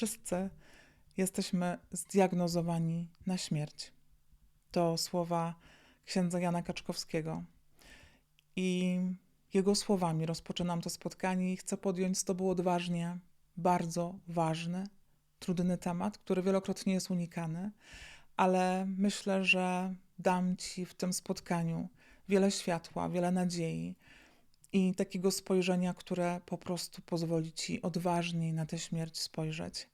wszyscy jesteśmy zdiagnozowani na śmierć. To słowa księdza Jana Kaczkowskiego. I jego słowami rozpoczynam to spotkanie i chcę podjąć z Tobą odważnie bardzo ważny, trudny temat, który wielokrotnie jest unikany, ale myślę, że dam Ci w tym spotkaniu wiele światła, wiele nadziei i takiego spojrzenia, które po prostu pozwoli Ci odważniej na tę śmierć spojrzeć.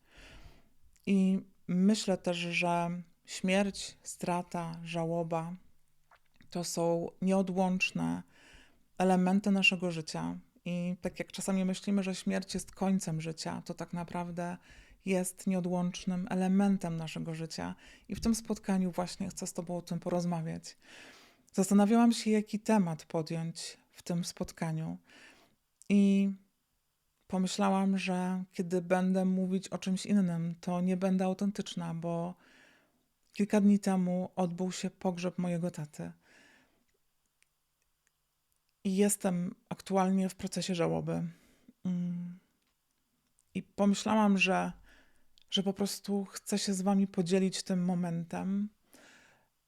I myślę też, że śmierć, strata, żałoba to są nieodłączne elementy naszego życia. I tak jak czasami myślimy, że śmierć jest końcem życia, to tak naprawdę jest nieodłącznym elementem naszego życia. I w tym spotkaniu właśnie chcę z Tobą o tym porozmawiać. Zastanawiałam się, jaki temat podjąć w tym spotkaniu. I pomyślałam, że kiedy będę mówić o czymś innym, to nie będę autentyczna, bo kilka dni temu odbył się pogrzeb mojego taty. I jestem aktualnie w procesie żałoby. Mm. I pomyślałam, że, że po prostu chcę się z Wami podzielić tym momentem.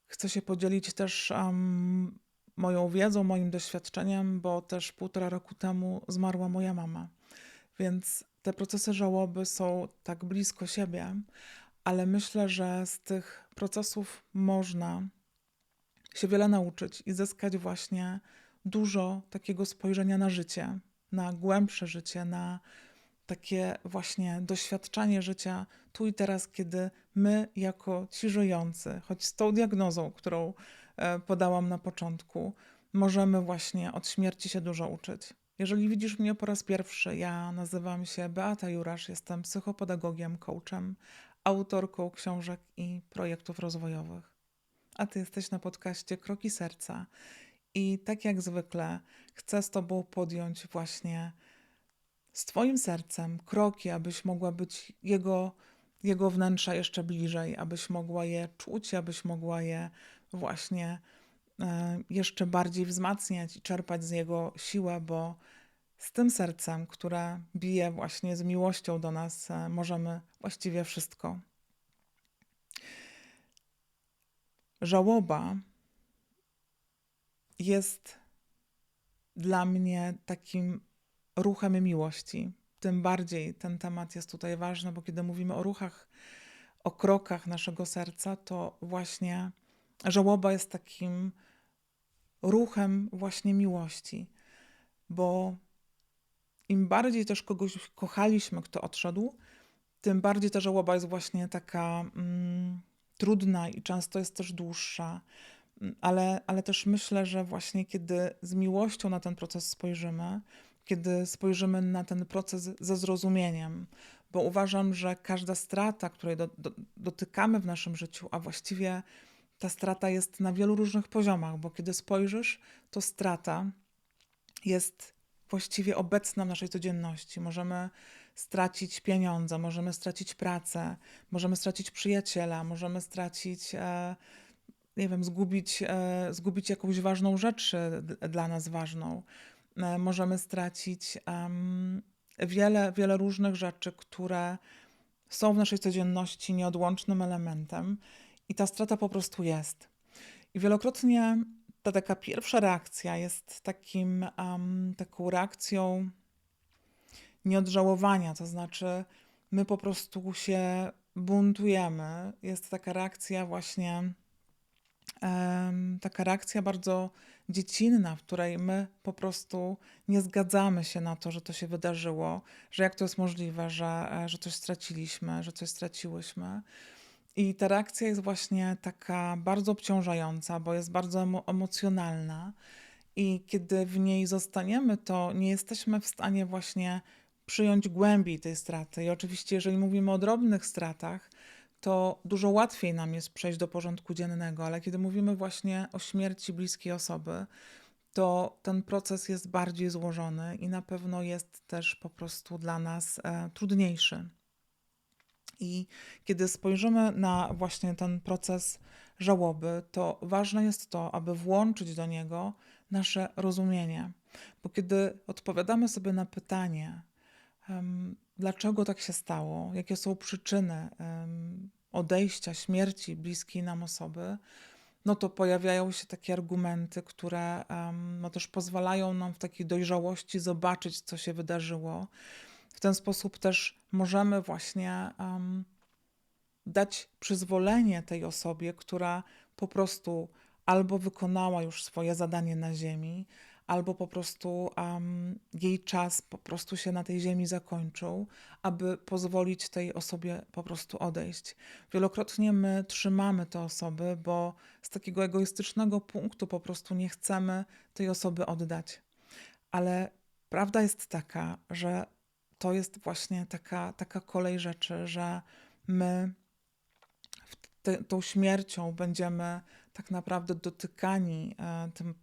Chcę się podzielić też um, moją wiedzą, moim doświadczeniem, bo też półtora roku temu zmarła moja mama. Więc te procesy żałoby są tak blisko siebie, ale myślę, że z tych procesów można się wiele nauczyć i zyskać właśnie dużo takiego spojrzenia na życie, na głębsze życie, na takie właśnie doświadczanie życia tu i teraz, kiedy my, jako ci żyjący, choć z tą diagnozą, którą podałam na początku, możemy właśnie od śmierci się dużo uczyć. Jeżeli widzisz mnie po raz pierwszy, ja nazywam się Beata Jurasz, jestem psychopedagogiem, coachem, autorką książek i projektów rozwojowych. A ty jesteś na podcaście Kroki Serca i tak jak zwykle chcę z Tobą podjąć właśnie z Twoim sercem kroki, abyś mogła być Jego, jego wnętrza jeszcze bliżej, abyś mogła je czuć, abyś mogła je właśnie e, jeszcze bardziej wzmacniać i czerpać z Jego siłę, bo z tym sercem, które bije właśnie z miłością do nas, e, możemy właściwie wszystko. Żałoba jest dla mnie takim ruchem miłości. Tym bardziej ten temat jest tutaj ważny, bo kiedy mówimy o ruchach, o krokach naszego serca, to właśnie żałoba jest takim ruchem właśnie miłości, bo im bardziej też kogoś kochaliśmy, kto odszedł, tym bardziej ta żałoba jest właśnie taka mm, trudna i często jest też dłuższa. Ale, ale też myślę, że właśnie kiedy z miłością na ten proces spojrzymy, kiedy spojrzymy na ten proces ze zrozumieniem, bo uważam, że każda strata, której do, do, dotykamy w naszym życiu, a właściwie ta strata jest na wielu różnych poziomach, bo kiedy spojrzysz, to strata jest właściwie obecna w naszej codzienności. Możemy stracić pieniądze, możemy stracić pracę, możemy stracić przyjaciela, możemy stracić. E, nie wiem, zgubić, e, zgubić jakąś ważną rzecz e, dla nas ważną. E, możemy stracić wiele, wiele różnych rzeczy, które są w naszej codzienności nieodłącznym elementem i ta strata po prostu jest. I wielokrotnie ta taka pierwsza reakcja jest takim, um, taką reakcją nieodżałowania, to znaczy my po prostu się buntujemy. Jest taka reakcja właśnie taka reakcja bardzo dziecinna, w której my po prostu nie zgadzamy się na to, że to się wydarzyło, że jak to jest możliwe, że, e, że coś straciliśmy, że coś straciłyśmy. I ta reakcja jest właśnie taka bardzo obciążająca, bo jest bardzo emo emocjonalna. I kiedy w niej zostaniemy, to nie jesteśmy w stanie właśnie przyjąć głębiej tej straty. I oczywiście, jeżeli mówimy o drobnych stratach, to dużo łatwiej nam jest przejść do porządku dziennego, ale kiedy mówimy właśnie o śmierci bliskiej osoby, to ten proces jest bardziej złożony i na pewno jest też po prostu dla nas e, trudniejszy. I kiedy spojrzymy na właśnie ten proces żałoby, to ważne jest to, aby włączyć do niego nasze rozumienie. Bo kiedy odpowiadamy sobie na pytanie, dlaczego tak się stało, jakie są przyczyny odejścia, śmierci bliskiej nam osoby, no to pojawiają się takie argumenty, które no też pozwalają nam w takiej dojrzałości zobaczyć, co się wydarzyło. W ten sposób też możemy właśnie um, dać przyzwolenie tej osobie, która po prostu albo wykonała już swoje zadanie na Ziemi, albo po prostu um, jej czas po prostu się na tej ziemi zakończył, aby pozwolić tej osobie po prostu odejść. Wielokrotnie my trzymamy te osoby, bo z takiego egoistycznego punktu po prostu nie chcemy tej osoby oddać. Ale prawda jest taka, że to jest właśnie taka, taka kolej rzeczy, że my te, tą śmiercią będziemy tak naprawdę dotykani e, tym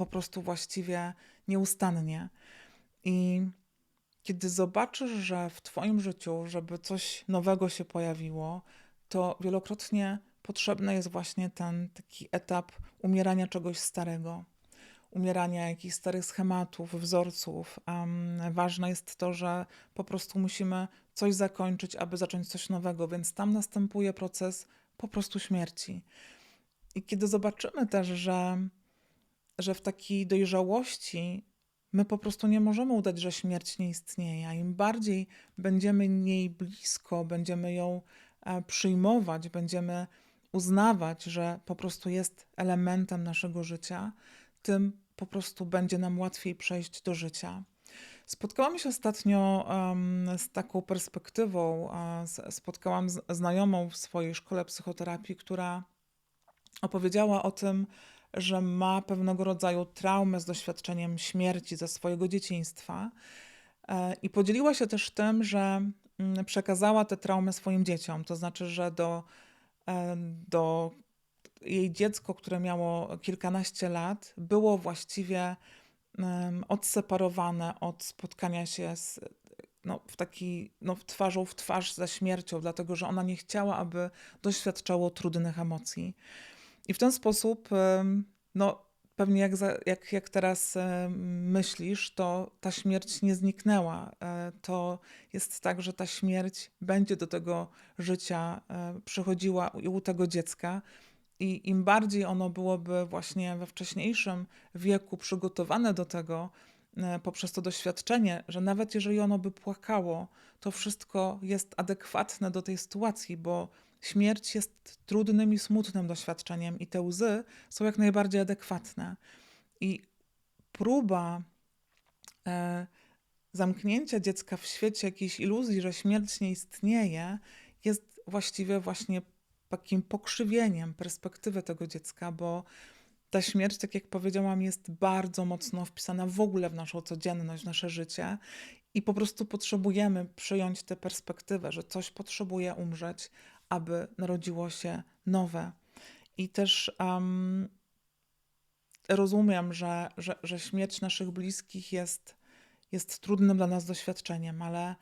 po prostu właściwie nieustannie. I kiedy zobaczysz, że w Twoim życiu, żeby coś nowego się pojawiło, to wielokrotnie potrzebny jest właśnie ten taki etap umierania czegoś starego, umierania jakichś starych schematów, wzorców. Um, ważne jest to, że po prostu musimy coś zakończyć, aby zacząć coś nowego, więc tam następuje proces po prostu śmierci. I kiedy zobaczymy też, że że w takiej dojrzałości my po prostu nie możemy udać, że śmierć nie istnieje. Im bardziej będziemy jej blisko, będziemy ją e, przyjmować, będziemy uznawać, że po prostu jest elementem naszego życia, tym po prostu będzie nam łatwiej przejść do życia. Spotkałam się ostatnio um, z taką perspektywą. Uh, spotkałam znajomą w swojej szkole psychoterapii, która opowiedziała o tym, że ma pewnego rodzaju traumę z doświadczeniem śmierci ze swojego dzieciństwa. E, I podzieliła się też tym, że mm, przekazała tę traumę swoim dzieciom. To znaczy, że do, e, do jej dziecko, które miało kilkanaście lat, było właściwie odseparowane od spotkania się z, no, w taki, no, twarzą w twarz ze śmiercią, dlatego że ona nie chciała, aby doświadczało trudnych emocji. I w ten sposób, no pewnie jak, jak, jak teraz myślisz, to ta śmierć nie zniknęła. E, to jest tak, że ta śmierć będzie do tego życia e, przychodziła u tego dziecka. I im bardziej ono byłoby właśnie we wcześniejszym wieku przygotowane do tego, e, poprzez to doświadczenie, że nawet jeżeli ono by płakało, to wszystko jest adekwatne do tej sytuacji, bo Śmierć jest trudnym i smutnym doświadczeniem, i te łzy są jak najbardziej adekwatne. I próba e, zamknięcia dziecka w świecie jakiejś iluzji, że śmierć nie istnieje, jest właściwie właśnie takim pokrzywieniem perspektywy tego dziecka, bo ta śmierć, tak jak powiedziałam, jest bardzo mocno wpisana w ogóle w naszą codzienność, w nasze życie i po prostu potrzebujemy przyjąć tę perspektywę, że coś potrzebuje umrzeć, aby narodziło się nowe. I też um, rozumiem, że, że, że śmierć naszych bliskich jest, jest trudnym dla nas doświadczeniem, ale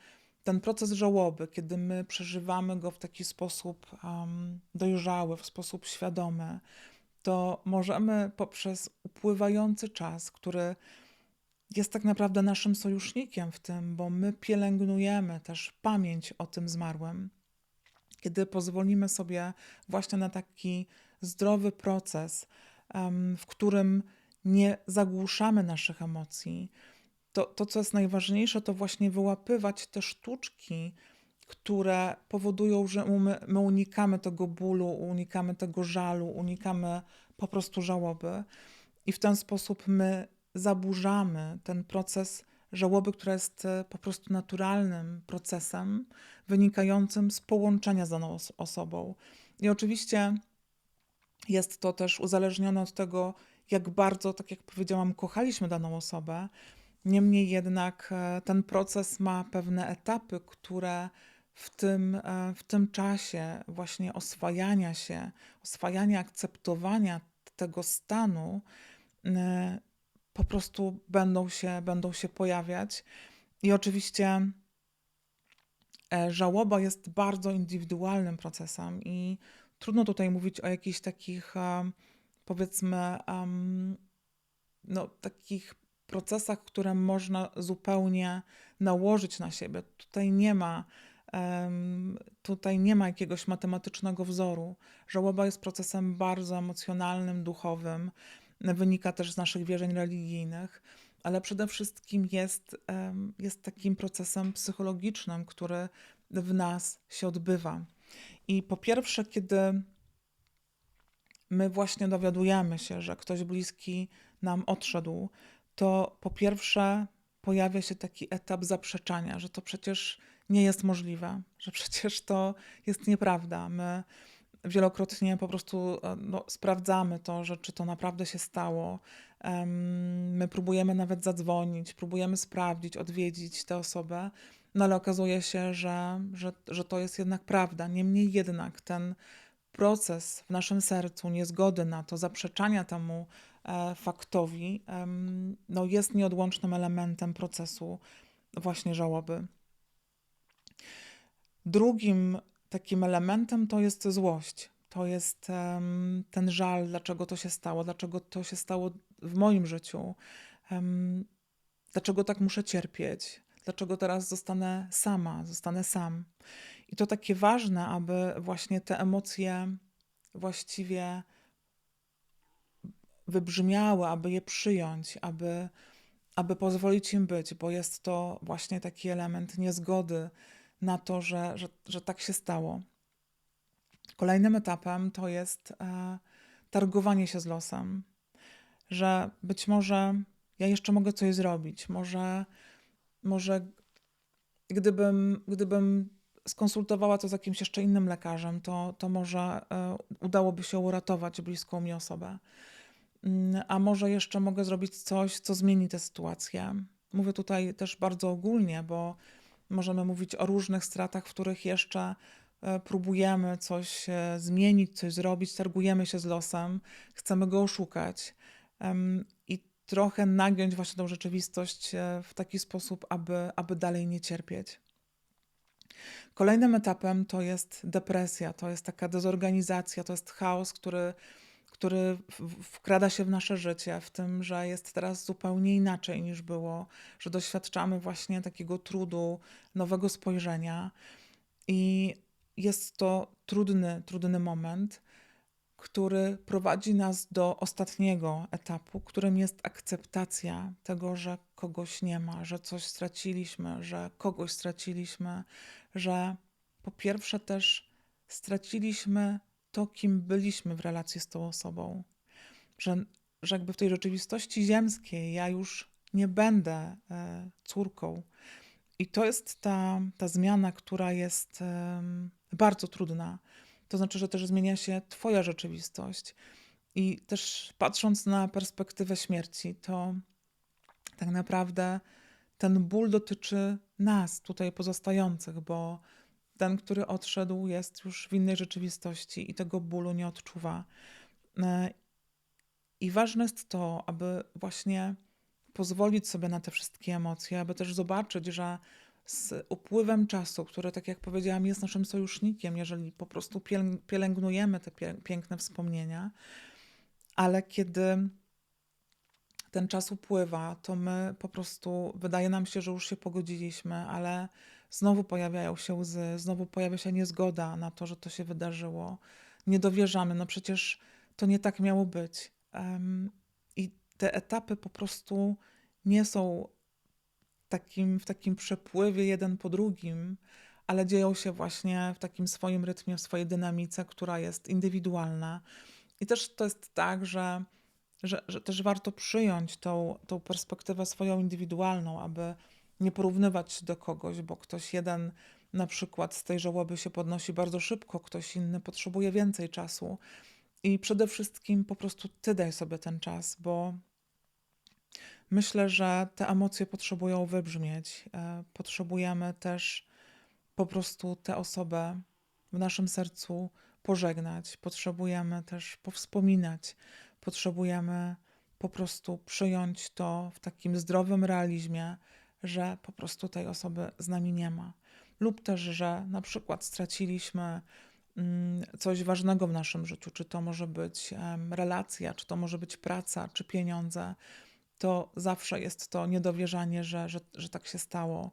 ten proces żałoby, kiedy my przeżywamy go w taki sposób um, dojrzały, w sposób świadomy, to możemy poprzez upływający czas, który jest tak naprawdę naszym sojusznikiem w tym, bo my pielęgnujemy też pamięć o tym zmarłym, kiedy pozwolimy sobie właśnie na taki zdrowy proces, w którym nie zagłuszamy naszych emocji, to, to co jest najważniejsze, to właśnie wyłapywać te sztuczki, które powodują, że my, my unikamy tego bólu, unikamy tego żalu, unikamy po prostu żałoby. I w ten sposób my zaburzamy ten proces żałoby, która jest e, po prostu naturalnym procesem wynikającym z połączenia z daną osobą. I oczywiście jest to też uzależnione od tego, jak bardzo, tak jak powiedziałam, kochaliśmy daną osobę. Niemniej jednak e, ten proces ma pewne etapy, które w tym, e, w tym czasie właśnie oswajania się, oswajania, akceptowania tego stanu po prostu będą się, będą się pojawiać. I oczywiście e, żałoba jest bardzo indywidualnym procesem i trudno tutaj mówić o jakichś takich, e, powiedzmy, no, takich procesach, które można zupełnie nałożyć na siebie. Tutaj nie ma, tutaj nie ma jakiegoś matematycznego wzoru. Żałoba jest procesem bardzo emocjonalnym, duchowym, wynika też z naszych wierzeń religijnych, ale przede wszystkim jest, jest takim procesem psychologicznym, który w nas się odbywa. I po pierwsze, kiedy my właśnie dowiadujemy się, że ktoś bliski nam odszedł, to po pierwsze pojawia się taki etap zaprzeczania, że to przecież nie jest możliwe, że przecież to jest nieprawda. My wielokrotnie po prostu e, no, sprawdzamy to, że czy to naprawdę się stało. My próbujemy nawet zadzwonić, próbujemy sprawdzić, odwiedzić tę osobę, no ale okazuje się, że, że, że to jest jednak prawda. Niemniej jednak ten proces w naszym sercu niezgody na to, zaprzeczania temu e, faktowi, no jest nieodłącznym elementem procesu właśnie żałoby. Drugim takim elementem to jest złość. To jest ten żal, dlaczego to się stało, dlaczego to się stało w moim życiu, dlaczego tak muszę cierpieć, dlaczego teraz zostanę sama, zostanę sam. I to takie ważne, aby właśnie te emocje właściwie wybrzmiały, aby je przyjąć, aby, aby pozwolić im być, bo jest to właśnie taki element niezgody na to, że, że, że tak się stało. Kolejnym etapem to jest e, targowanie się z losem, że być może ja jeszcze mogę coś zrobić, może, może gdybym, gdybym skonsultowała to z jakimś jeszcze innym lekarzem, to, to może e, udałoby się uratować bliską mi osobę. Mm, a może jeszcze mogę zrobić coś, co zmieni tę sytuację. Mówię tutaj też bardzo ogólnie, bo możemy mówić o różnych stratach, w których jeszcze e, próbujemy coś zmienić, coś zrobić, targujemy się z losem, chcemy go oszukać i trochę nagiąć właśnie tą rzeczywistość e, w taki sposób, aby, aby dalej nie cierpieć. Kolejnym etapem to jest depresja, to jest taka dezorganizacja, to jest chaos, który, który wkrada się w nasze życie, w tym, że jest teraz zupełnie inaczej niż było, że doświadczamy właśnie takiego trudu, nowego spojrzenia. I jest to trudny, trudny moment który prowadzi nas do ostatniego etapu, którym jest akceptacja tego, że kogoś nie ma, że coś straciliśmy, że kogoś straciliśmy, że po pierwsze też straciliśmy to, kim byliśmy w relacji z tą osobą, że, że jakby w tej rzeczywistości ziemskiej ja już nie będę e, córką. I to jest ta, ta zmiana, która jest bardzo trudna to znaczy, że też zmienia się Twoja rzeczywistość. I też patrząc na perspektywę śmierci, to tak naprawdę ten ból dotyczy nas, tutaj pozostających, bo ten, który odszedł, jest już w innej rzeczywistości i tego bólu nie odczuwa. E, I ważne jest to, aby właśnie pozwolić sobie na te wszystkie emocje, aby też zobaczyć, że z upływem czasu, który, tak jak powiedziałam, jest naszym sojusznikiem, jeżeli po prostu pielęgnujemy te piękne wspomnienia, ale kiedy ten czas upływa, to my po prostu, wydaje nam się, że już się pogodziliśmy, ale znowu pojawiają się łzy, znowu pojawia się niezgoda na to, że to się wydarzyło. Nie dowierzamy, no przecież to nie tak miało być. Um, I te etapy po prostu nie są takim, w takim przepływie jeden po drugim, ale dzieją się właśnie w takim swoim rytmie, w swojej dynamice, która jest indywidualna. I też to jest tak, że, że, że też warto przyjąć tą, tą perspektywę swoją indywidualną, aby nie porównywać się do kogoś, bo ktoś jeden na przykład z tej żałoby się podnosi bardzo szybko, ktoś inny potrzebuje więcej czasu. I przede wszystkim po prostu ty daj sobie ten czas, bo Myślę, że te emocje potrzebują wybrzmieć. E, potrzebujemy też po prostu tę osobę w naszym sercu pożegnać. Potrzebujemy też powspominać. Potrzebujemy po prostu przyjąć to w takim zdrowym realizmie, że po prostu tej osoby z nami nie ma. Lub też, że na przykład straciliśmy mm, coś ważnego w naszym życiu, czy to może być relacja, czy to może być praca, czy pieniądze to zawsze jest to niedowierzanie, że, że, że tak się stało.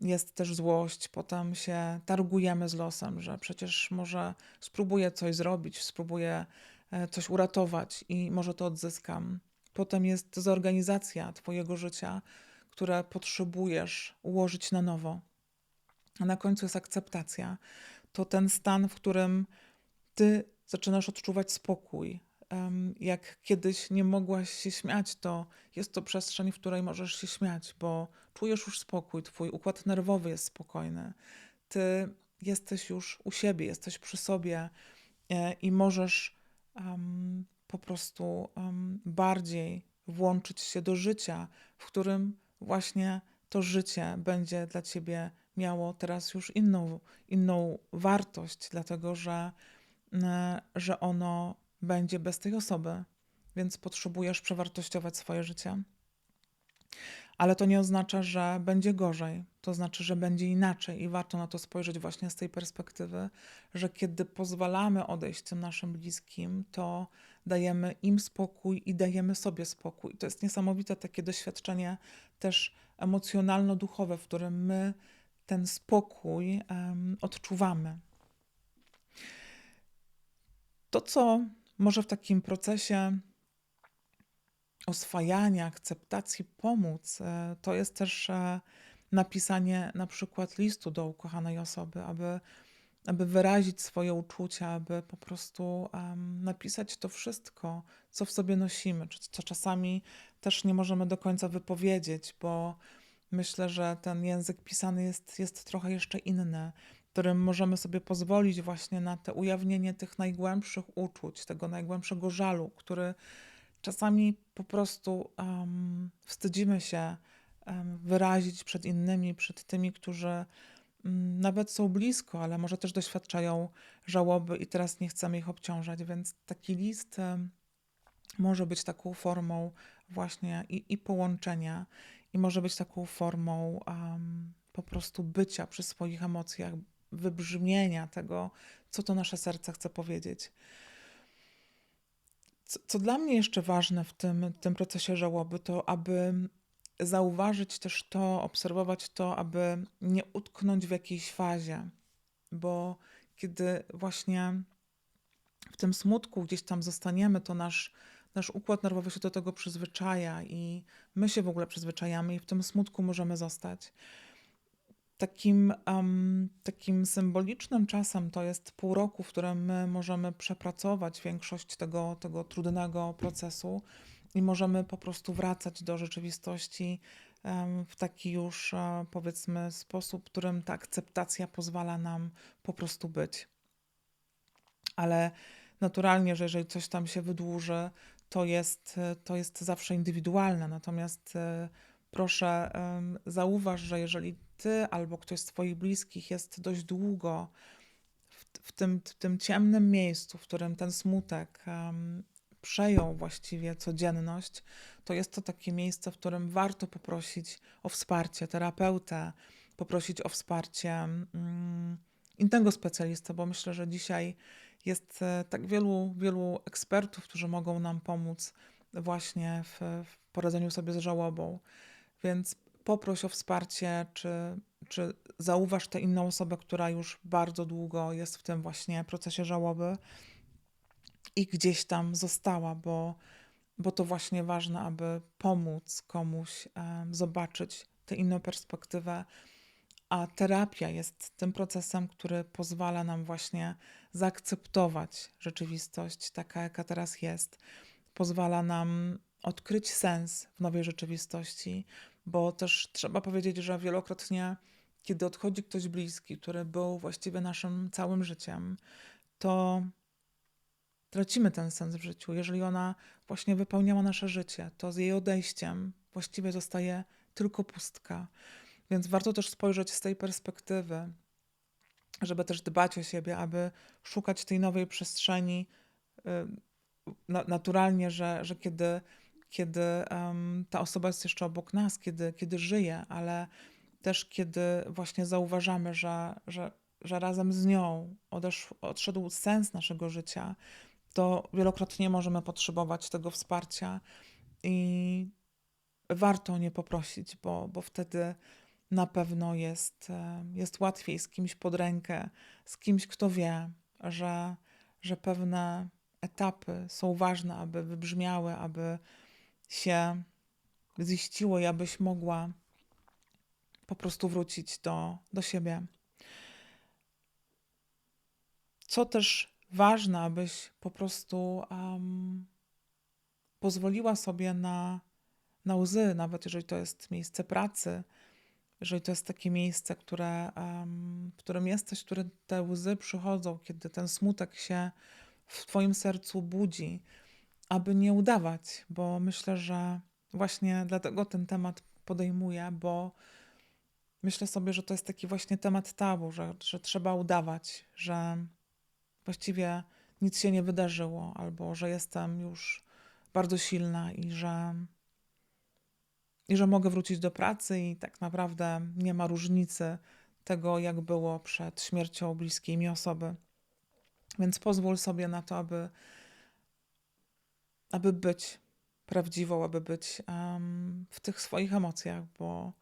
Jest też złość, potem się targujemy z losem, że przecież może spróbuję coś zrobić, spróbuję e, coś uratować i może to odzyskam. Potem jest zorganizacja Twojego życia, które potrzebujesz ułożyć na nowo. A na końcu jest akceptacja. To ten stan, w którym Ty zaczynasz odczuwać spokój, jak kiedyś nie mogłaś się śmiać, to jest to przestrzeń, w której możesz się śmiać, bo czujesz już spokój, twój układ nerwowy jest spokojny. Ty jesteś już u siebie, jesteś przy sobie e, i możesz um, po prostu um, bardziej włączyć się do życia, w którym właśnie to życie będzie dla ciebie miało teraz już inną, inną wartość, dlatego że, e, że ono będzie bez tej osoby, więc potrzebujesz przewartościować swoje życie. Ale to nie oznacza, że będzie gorzej. To znaczy, że będzie inaczej i warto na to spojrzeć właśnie z tej perspektywy, że kiedy pozwalamy odejść tym naszym bliskim, to dajemy im spokój i dajemy sobie spokój. To jest niesamowite takie doświadczenie też emocjonalno-duchowe, w którym my ten spokój um, odczuwamy. To, co może w takim procesie oswajania, akceptacji pomóc. E, to jest też e, napisanie na przykład listu do ukochanej osoby, aby, aby wyrazić swoje uczucia, aby po prostu um, napisać to wszystko, co w sobie nosimy, co czasami też nie możemy do końca wypowiedzieć, bo myślę, że ten język pisany jest, jest trochę jeszcze inny którym możemy sobie pozwolić właśnie na te ujawnienie tych najgłębszych uczuć, tego najgłębszego żalu, który czasami po prostu um, wstydzimy się um, wyrazić przed innymi, przed tymi, którzy nawet są blisko, ale może też doświadczają żałoby i teraz nie chcemy ich obciążać, więc taki list może być taką formą właśnie i, i połączenia, i może być taką formą po prostu bycia przy swoich emocjach, wybrzmienia tego, co to nasze serce chce powiedzieć. Co, co dla mnie jeszcze ważne w tym, tym procesie żałoby, to aby zauważyć też to, obserwować to, aby nie utknąć w jakiejś fazie, bo kiedy właśnie w tym smutku gdzieś tam zostaniemy, to nasz, nasz układ nerwowy się do tego przyzwyczaja i my się w ogóle przyzwyczajamy i w tym smutku możemy zostać. Takim, um, takim symbolicznym czasem to jest pół roku, w którym my możemy przepracować większość tego, tego trudnego procesu i możemy po prostu wracać do rzeczywistości w taki już, um, powiedzmy, sposób, którym ta akceptacja pozwala nam po prostu być. Ale naturalnie, że jeżeli coś tam się wydłuży, to jest, to jest zawsze indywidualne. Natomiast e, proszę zauważ, że jeżeli ty albo ktoś z twoich bliskich jest dość długo w, w, tym, w tym ciemnym miejscu, w którym ten smutek przejął właściwie codzienność, to jest to takie miejsce, w którym warto poprosić o wsparcie terapeutę, poprosić o wsparcie um, innego specjalistę, bo myślę, że dzisiaj jest e, tak wielu, wielu ekspertów, którzy mogą nam pomóc właśnie w, w poradzeniu sobie z żałobą. Więc poproś o wsparcie, czy, czy zauważ tę inną osobę, która już bardzo długo jest w tym właśnie procesie żałoby i gdzieś tam została, bo, bo to właśnie ważne, aby pomóc komuś zobaczyć tę inną perspektywę. A terapia jest tym procesem, który pozwala nam właśnie zaakceptować rzeczywistość taka, jaka teraz jest. Pozwala nam odkryć sens w nowej rzeczywistości, bo też trzeba powiedzieć, że wielokrotnie, kiedy odchodzi ktoś bliski, który był właściwie naszym całym życiem, to tracimy ten sens w życiu. Jeżeli ona właśnie wypełniała nasze życie, to z jej odejściem właściwie zostaje tylko pustka. Więc warto też spojrzeć z tej perspektywy, żeby też dbać o siebie, aby szukać tej nowej przestrzeni. Y, naturalnie, że, że kiedy kiedy ta osoba jest jeszcze obok nas, kiedy, kiedy żyje, ale też kiedy właśnie zauważamy, że, że, że razem z nią odesz, odszedł sens naszego życia, to wielokrotnie możemy potrzebować tego wsparcia i warto o nie poprosić, bo, bo wtedy na pewno jest, e, jest łatwiej z kimś pod rękę, z kimś, kto wie, że, że pewne etapy są ważne, aby wybrzmiały, aby się ziściło i abyś mogła po prostu wrócić do, do siebie. Co też ważne, abyś po prostu um, pozwoliła sobie na, na łzy, nawet jeżeli to jest miejsce pracy, jeżeli to jest takie miejsce, które, um, w którym jesteś, w którym te łzy przychodzą, kiedy ten smutek się w Twoim sercu budzi, aby nie udawać, bo myślę, że właśnie dlatego ten temat podejmuję, bo myślę sobie, że to jest taki właśnie temat tabu, że, że trzeba udawać, że właściwie nic się nie wydarzyło, albo że jestem już bardzo silna i że, i że mogę wrócić do pracy i tak naprawdę nie ma różnicy tego, jak było przed śmiercią bliskiej mi osoby. Więc pozwól sobie na to, aby, aby być prawdziwą, aby być um, w tych swoich emocjach, bo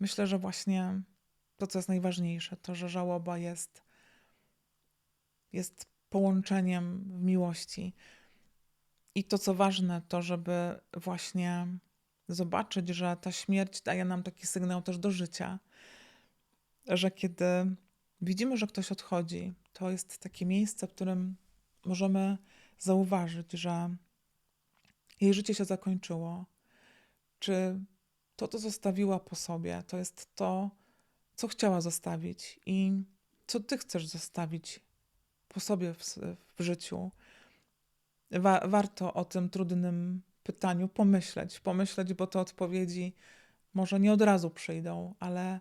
myślę, że właśnie to, co jest najważniejsze, to, że żałoba jest, jest połączeniem w miłości. I to, co ważne, to, żeby właśnie zobaczyć, że ta śmierć daje nam taki sygnał też do życia, że kiedy widzimy, że ktoś odchodzi, to jest takie miejsce, w którym możemy zauważyć, że jej życie się zakończyło, czy to, co zostawiła po sobie, to jest to, co chciała zostawić i co ty chcesz zostawić po sobie w, w życiu. Wa warto o tym trudnym pytaniu pomyśleć, pomyśleć, bo te odpowiedzi może nie od razu przyjdą, ale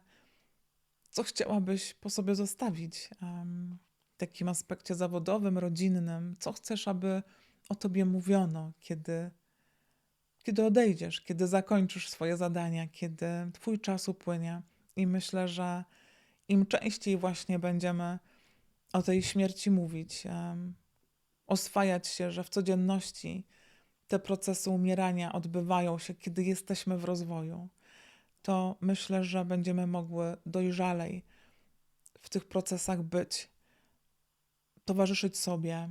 co chciałabyś po sobie zostawić um, w takim aspekcie zawodowym, rodzinnym? Co chcesz, aby o tobie mówiono, kiedy, kiedy odejdziesz, kiedy zakończysz swoje zadania, kiedy twój czas upłynie? I myślę, że im częściej właśnie będziemy o tej śmierci mówić, oswajać się, że w codzienności te procesy umierania odbywają się, kiedy jesteśmy w rozwoju, to myślę, że będziemy mogły dojrzalej w tych procesach być, towarzyszyć sobie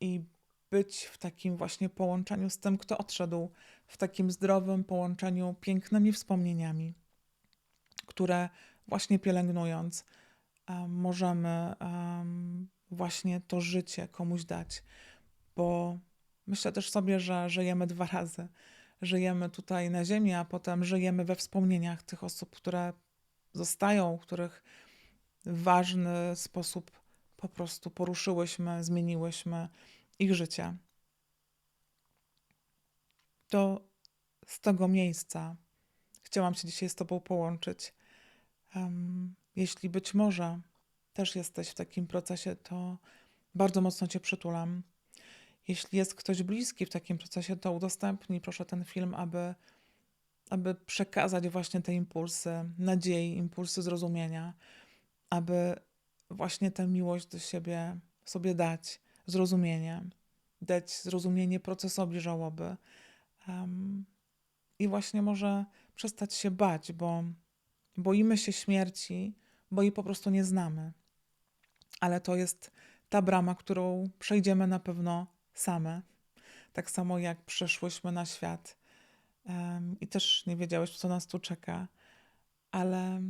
i być w takim właśnie połączeniu z tym, kto odszedł, w takim zdrowym połączeniu pięknymi wspomnieniami, które właśnie pielęgnując, możemy właśnie to życie komuś dać, bo myślę też sobie, że żyjemy dwa razy. Żyjemy tutaj na Ziemi, a potem żyjemy we wspomnieniach tych osób, które zostają, których w ważny sposób po prostu poruszyłyśmy, zmieniłyśmy ich życie. To z tego miejsca chciałam się dzisiaj z Tobą połączyć. Jeśli być może też jesteś w takim procesie, to bardzo mocno Cię przytulam. Jeśli jest ktoś bliski w takim procesie, to udostępnij proszę ten film, aby, aby przekazać właśnie te impulsy nadziei, impulsy zrozumienia, aby właśnie tę miłość do siebie sobie dać, zrozumienie, dać zrozumienie procesowi żałoby. Um, I właśnie może przestać się bać, bo boimy się śmierci, bo jej po prostu nie znamy. Ale to jest ta brama, którą przejdziemy na pewno same. Tak samo jak przeszłyśmy na świat um, i też nie wiedziałeś, co nas tu czeka, ale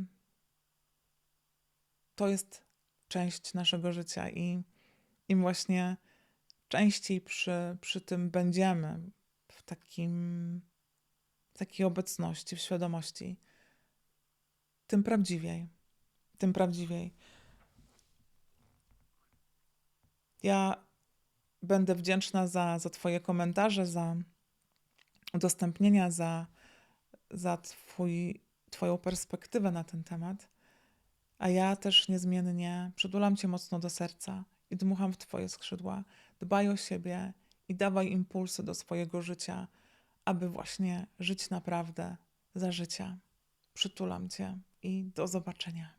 to jest część naszego życia i im właśnie częściej przy, przy tym będziemy w takim, w takiej obecności, w świadomości, tym prawdziwiej, tym prawdziwiej. Ja będę wdzięczna za, za Twoje komentarze, za udostępnienia, za, za twój, Twoją perspektywę na ten temat. A ja też niezmiennie przytulam Cię mocno do serca i dmucham w Twoje skrzydła. Dbaj o siebie i dawaj impulsy do swojego życia, aby właśnie żyć naprawdę za życia. Przytulam Cię i do zobaczenia.